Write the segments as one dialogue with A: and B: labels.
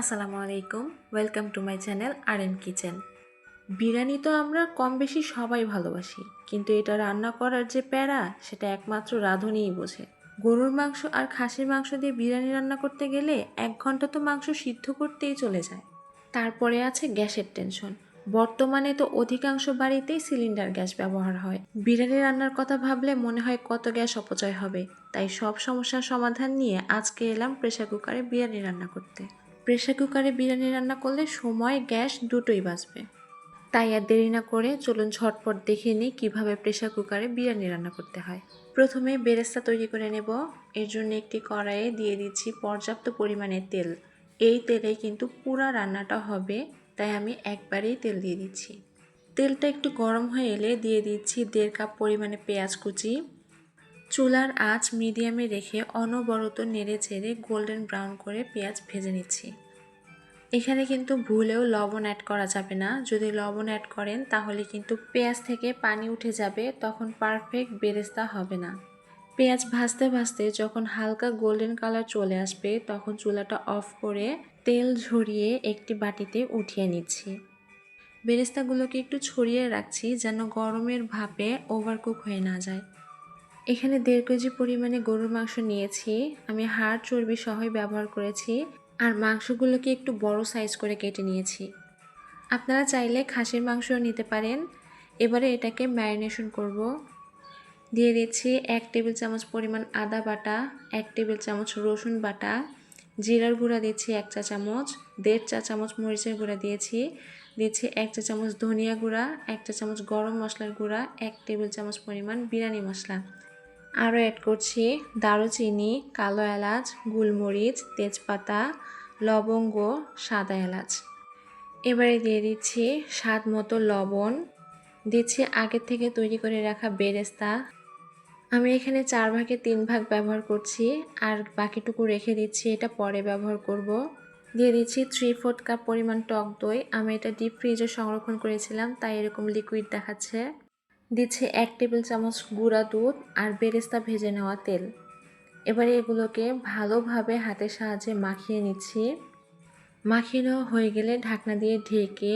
A: আসসালামু আলাইকুম। Welcome to my channel R N kitchen biryani তো আমরা কম বেশি সবাই ভালোবাসি, কিন্তু এটা রান্না করার যে প্যারা, সেটা একমাত্র রাঁধুনিই বোঝে। গরুর মাংস আর খাসির মাংস দিয়ে বিরিয়ানি রান্না করতে গেলে এক ঘণ্টা তো মাংস সিদ্ধ করতেই চলে যায়। তারপরে আছে গ্যাসের টেনশন বর্তমানে তো অধিকাংশ বাড়িতেই সিলিন্ডার গ্যাস ব্যবহার হয়। বিরিয়ানি রান্নার কথা ভাবলে মনে হয় কত গ্যাস অপচয় হবে। তাই সব সমস্যার সমাধান নিয়ে আজকে এলাম প্রেসার কুকারে বিরিয়ানি রান্না করতে। প্রেসার কুকারে বিরিয়ানি রান্না করলে সময়, গ্যাস দুটোই বাঁচবে। তাই আর দেরি না করে চলুন ঝটপট দেখে নিই কীভাবে প্রেসার কুকারে বিরিয়ানি রান্না করতে হয়। প্রথমে বেরেস্তা তৈরি করে নেব। এর জন্য একটি কড়াইয়ে দিয়ে দিচ্ছি পর্যাপ্ত পরিমাণে তেল। এই তেলেই কিন্তু পুরা রান্নাটা হবে, তাই আমি একবারেই তেল দিয়ে দিচ্ছি। তেলটা একটু গরম হয়ে এলে দিয়ে দিচ্ছি দেড় কাপ পরিমাণে পেঁয়াজ কুচি। চুলার আঁচ মিডিয়ামে রেখে অনবরত নেড়ে চেড়ে গোল্ডেন ব্রাউন করে পেঁয়াজ ভেজে নিচ্ছি। এখানে কিন্তু ভুলেও লবণ অ্যাড করা যাবে না। যদি লবণ অ্যাড করেন, তাহলে কিন্তু পেঁয়াজ থেকে পানি উঠে যাবে, তখন পারফেক্ট বেরেস্তা হবে না। পেঁয়াজ ভাজতে ভাজতে যখন হালকা গোল্ডেন কালার চলে আসবে, তখন চুলাটা অফ করে তেল ঝরিয়ে একটি বাটিতে উঠিয়ে নিচ্ছি। বেরেস্তাগুলোকে একটু ছড়িয়ে রাখছি যেন গরমের ভাপে ওভারকুক হয়ে না যায়। এখানে দেড় কেজি পরিমাণে গরুর মাংস নিয়েছি। আমি হাড়, চর্বি সহই ব্যবহার করেছি আর মাংসগুলোকে একটু বড় সাইজ করে কেটে নিয়েছি। আপনারা চাইলে খাসির মাংসও নিতে পারেন। এবারে এটাকে ম্যারিনেশন করব। দিয়ে দিচ্ছি এক টেবিল চামচ পরিমাণ আদা বাটা, এক টেবিল চামচ রসুন বাটা, জিরার গুঁড়া দিচ্ছি এক চা চামচ, দেড় চা চামচ মরিচের গুঁড়া দিয়েছি, দিচ্ছি এক চা চামচ ধনিয়া গুঁড়া, এক চা চামচ গরম মশলার গুঁড়া, এক টেবিল চামচ পরিমাণ বিরিয়ানি মশলা। আরও অ্যাড করছি দারুচিনি, কালো এলাচ, গোলমরিচ, তেজপাতা, লবঙ্গ, সাদা এলাচ। এবারে দিয়ে দিচ্ছি স্বাদ মতো লবণ। দিচ্ছি আগে থেকে তৈরি করে রাখা বেরেস্তা। আমি এখানে চার ভাগে তিন ভাগ ব্যবহার করছি আর বাকিটুকু রেখে দিচ্ছি, এটা পরে ব্যবহার করব। দিয়ে দিচ্ছি থ্রি ফোর্থ কাপ পরিমাণ টক দই। আমি এটা ডিপ ফ্রিজে সংরক্ষণ করেছিলাম, তাই এরকম লিকুইড দেখাচ্ছে। দিচ্ছে এক টেবিল চামচ গুঁড়া দুধ আর বেরেস্তা ভেজে নেওয়া তেল। এবারে এগুলোকে ভালোভাবে হাতের সাহায্যে মাখিয়ে নিচ্ছি। মাখিয়ে নেওয়া হয়ে গেলে ঢাকনা দিয়ে ঢেকে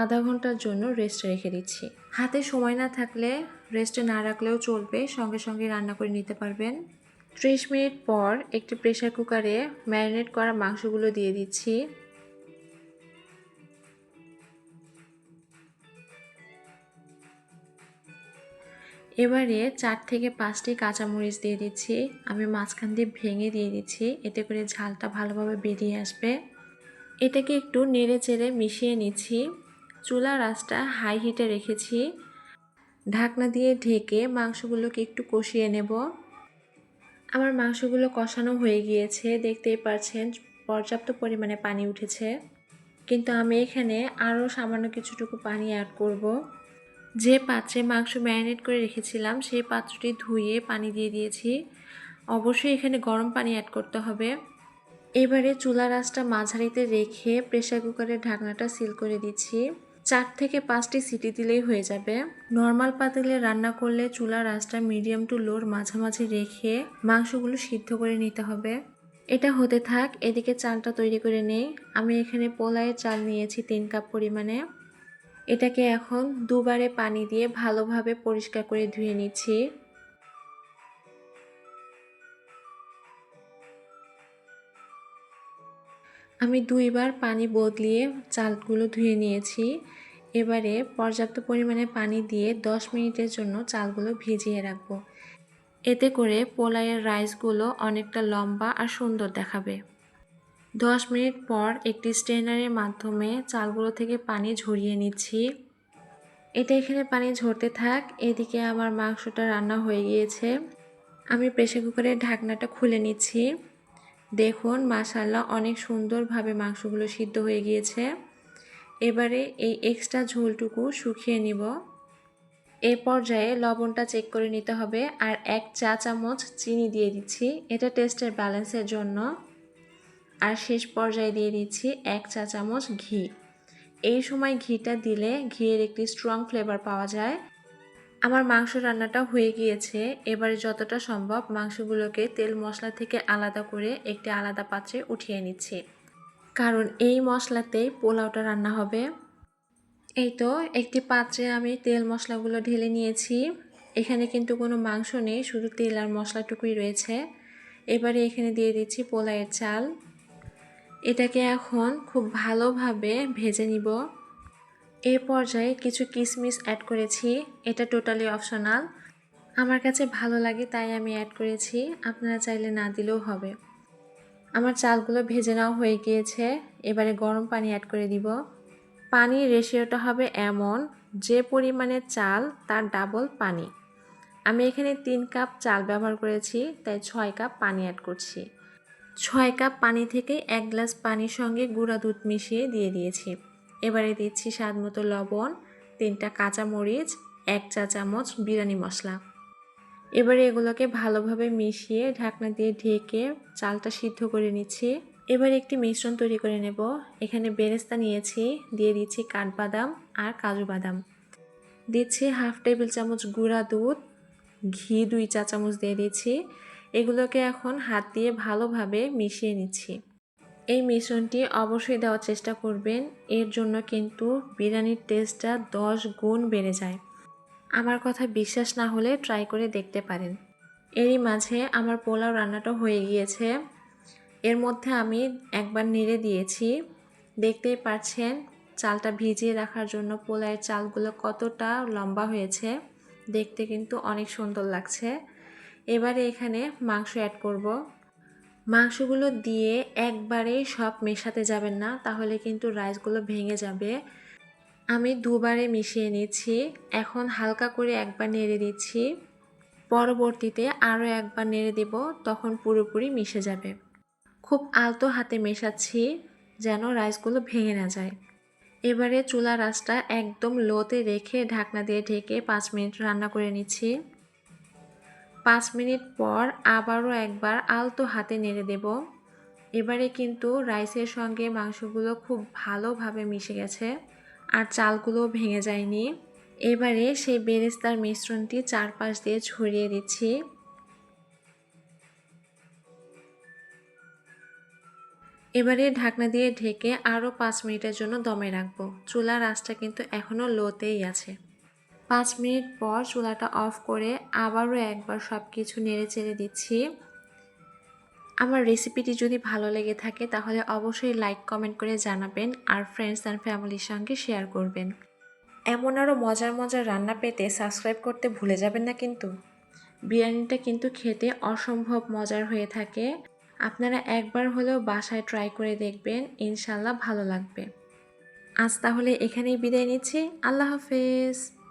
A: আধা ঘণ্টার জন্য রেস্টে রেখে দিচ্ছি। হাতে সময় না থাকলে রেস্টে না রাখলেও চলবে, সঙ্গে সঙ্গে রান্না করে নিতে পারবেন। ত্রিশ মিনিট পর একটি প্রেসার কুকারে ম্যারিনেট করা মাংসগুলো দিয়ে দিচ্ছি। এবারে চার থেকে পাঁচটি কাঁচামরিচ দিয়ে দিচ্ছি। আমি মাঝখান দিয়ে ভেঙে দিয়ে দিচ্ছি। এতে করে ঝালটা ভালোভাবে বেরিয়ে আসবে। এটাকে একটু নেড়ে চেড়ে মিশিয়ে নিচ্ছি। চুলার আঁচটা হাই হিটে রেখেছি। ঢাকনা দিয়ে ঢেকে মাংসগুলোকে একটু কষিয়ে নেব। আমার মাংসগুলো কষানো হয়ে গিয়েছে। দেখতেই পাচ্ছেন পর্যাপ্ত পরিমাণে পানি উঠেছে। কিন্তু আমি এখানে আরও সামান্য কিছুটুকু পানি অ্যাড করব। যে পাত্রে মাংস ম্যারিনেট করে রেখেছিলাম, সেই পাত্রটি ধুয়ে পানি দিয়ে দিয়েছি। অবশ্যই এখানে গরম পানি অ্যাড করতে হবে। এবারে চুলা আঁচটা মাঝারিতে রেখে প্রেসার কুকারের ঢাকনাটা সিল করে দিচ্ছি। চার থেকে পাঁচটি সিটি দিলেই হয়ে যাবে। নর্মাল পাতিলে রান্না করলে চুলা আঁচটা মিডিয়াম টু লোর মাঝামাঝি রেখে মাংসগুলো সিদ্ধ করে নিতে হবে। এটা হতে থাক, এদিকে চালটা তৈরি করে নেই। আমি এখানে পোলায়ের চাল নিয়েছি তিন কাপ পরিমাণে। এটাকে এখন দুবারে পানি দিয়ে ভালোভাবে পরিষ্কার করে ধুয়ে নিচ্ছি। আমি দুইবার পানি বদলিয়ে চালগুলো ধুয়ে নিয়েছি। এবারে পর্যাপ্ত পরিমাণে পানি দিয়ে 10 মিনিটের জন্য চালগুলো ভিজিয়ে রাখব। এতে করে পোলাইয়ের রাইসগুলো অনেকটা লম্বা আর সুন্দর দেখাবে। 10 মিনিট পর একটি স্ট্রেনারের মাধ্যমে চালগুলো থেকে পানি ঝরিয়ে নিচ্ছি। এটা এখানে পানি ঝরতে থাক, এদিকে আমার মাংসটা রান্না হয়ে গিয়েছে। আমি প্রেসার কুকারের ঢাকনাটা খুলে নিচ্ছি। দেখুন মাশাল্লাহ অনেক সুন্দরভাবে মাংসগুলো সিদ্ধ হয়ে গিয়েছে। এবারে এই এক্সট্রা ঝোলটুকু শুকিয়ে নিব। এ পর্যায়ে লবণটা চেক করে নিতে হবে আর এক চা চামচ চিনি দিয়ে দিচ্ছি। এটা টেস্টের ব্যালেন্সের জন্য। আর শেষ পর্যায়ে দিয়ে দিচ্ছি এক চা চামচ ঘি। এই সময় ঘিটা দিলে ঘিয়ের একটি স্ট্রং ফ্লেভার পাওয়া যায়। আমার মাংস রান্নাটা হয়ে গিয়েছে। এবারে যতটা সম্ভব মাংসগুলোকে তেল মশলা থেকে আলাদা করে একটি আলাদা পাত্রে উঠিয়ে নিচ্ছি। কারণ এই মশলাতেই পোলাওটা রান্না হবে। এই তো একটি পাত্রে আমি তেল মশলাগুলো ঢেলে নিয়েছি। এখানে কিন্তু কোনো মাংস নেই, শুধু তেল আর মশলাটুকুই রয়েছে। এবারে এখানে দিয়ে দিচ্ছি পোলাওয়ের চাল। এটাকে এখন খুব ভালোভাবে ভেজে নিব। এ পর্যায়ে কিছু কিশমিশ অ্যাড করেছি। এটা টোটালি অপশনাল আমার কাছে ভালো লাগে, তাই আমি অ্যাড করেছি। আপনারা চাইলে না দিলেও হবে। আমার চালগুলো ভেজে নেওয়া হয়ে গিয়েছে। এবারে গরম পানি অ্যাড করে দিব। পানির রেশিওটা হবে এমন, যে পরিমাণে চাল, তার ডাবল পানি। আমি এখানে তিন কাপ চাল ব্যবহার করেছি, তাই ছয় কাপ পানি অ্যাড করছি। ছয় কাপ পানি থেকে এক গ্লাস পানির সঙ্গে গুঁড়া দুধ মিশিয়ে দিয়ে দিয়েছি। এবারে দিচ্ছি স্বাদ মতো লবণ, তিনটা কাঁচামরিচ, এক চা চামচ বিরিয়ানি মশলা। এবারে এগুলোকে ভালোভাবে মিশিয়ে ঢাকনা দিয়ে ঢেকে চালটা সিদ্ধ করে নিচ্ছি। এবার একটি মিশ্রণ তৈরি করে নেব। এখানে বেরেস্তা নিয়েছি, দিয়ে দিচ্ছি কাঠবাদাম আর কাজু বাদাম। দিচ্ছি হাফ টেবিল চামচ গুঁড়া দুধ, ঘি দুই চা চামচ দিয়ে দিচ্ছি। এগুলোকে এখন হাত দিয়ে ভালোভাবে মিশিয়ে নিচ্ছি। এই মিশ্রণটি অবশ্যই দেওয়ার চেষ্টা করবেন। এর জন্য কিন্তু বিরিয়ানির টেস্টটা দশ গুণ বেড়ে যায়। আমার কথা বিশ্বাস না হলে ট্রাই করে দেখতে পারেন। এরই মাঝে আমার পোলাও রান্নাটা হয়ে গিয়েছে। এর মধ্যে আমি একবার নেড়ে দিয়েছি। দেখতেই পাচ্ছেন, চালটা ভিজিয়ে রাখার জন্য পোলাওয়ের চালগুলো কতটা লম্বা হয়েছে। দেখতে কিন্তু অনেক সুন্দর লাগছে। এবারে এখানে মাংস অ্যাড করব। মাংসগুলো দিয়ে একবারে সব মেশাতে যাবেন না, তাহলে কিন্তু রাইসগুলো ভেঙে যাবে। আমি দুবারে মিশিয়ে নিচ্ছি। এখন হালকা করে একবার নেড়ে দিচ্ছি। পরবর্তীতে আরও একবার নেড়ে দেব, তখন পুরোপুরি মিশে যাবে। খুব আলতো হাতে মেশাচ্ছি, যেন রাইসগুলো ভেঙে না যায়। এবারে চুলা রাসটা একদম লোতে রেখে ঢাকনা দিয়ে ঢেকে পাঁচ মিনিট রান্না করে নিচ্ছি। পাঁচ মিনিট পর আবারও একবার আলতো হাতে নেড়ে দেব। এবারে কিন্তু রাইসের সঙ্গে মাংসগুলো খুব ভালোভাবে মিশে গেছে আর চালগুলো ভেঙে যায়নি। এবারে সেই বেরেস্তার মিশ্রণটি চারপাশ দিয়ে ছড়িয়ে দিচ্ছি। এবারে ঢাকনা দিয়ে ঢেকে আরও পাঁচ মিনিটের জন্য দমে রাখব। চুলার আঁচটা কিন্তু এখনও লোতেই আছে। পাঁচ মিনিট পর চুলাটা অফ করে আবারও একবার সব কিছু নেড়ে চেড়ে দিচ্ছি। আমার রেসিপিটি যদি ভালো লেগে থাকে, তাহলে অবশ্যই লাইক কমেন্ট করে জানাবেন আর ফ্রেন্ডস অ্যান্ড ফ্যামিলির সঙ্গে শেয়ার করবেন। এমন আরও মজার মজার রান্না পেতে সাবস্ক্রাইব করতে ভুলে যাবেন না কিন্তু। বিরিয়ানিটা কিন্তু খেতে অসম্ভব মজার হয়ে থাকে। আপনারা একবার হলেও বাসায় ট্রাই করে দেখবেন ইনশাল্লাহ ভালো লাগবে। আজ তাহলে এখানেই বিদায় নিচ্ছি। আল্লাহ হাফেজ।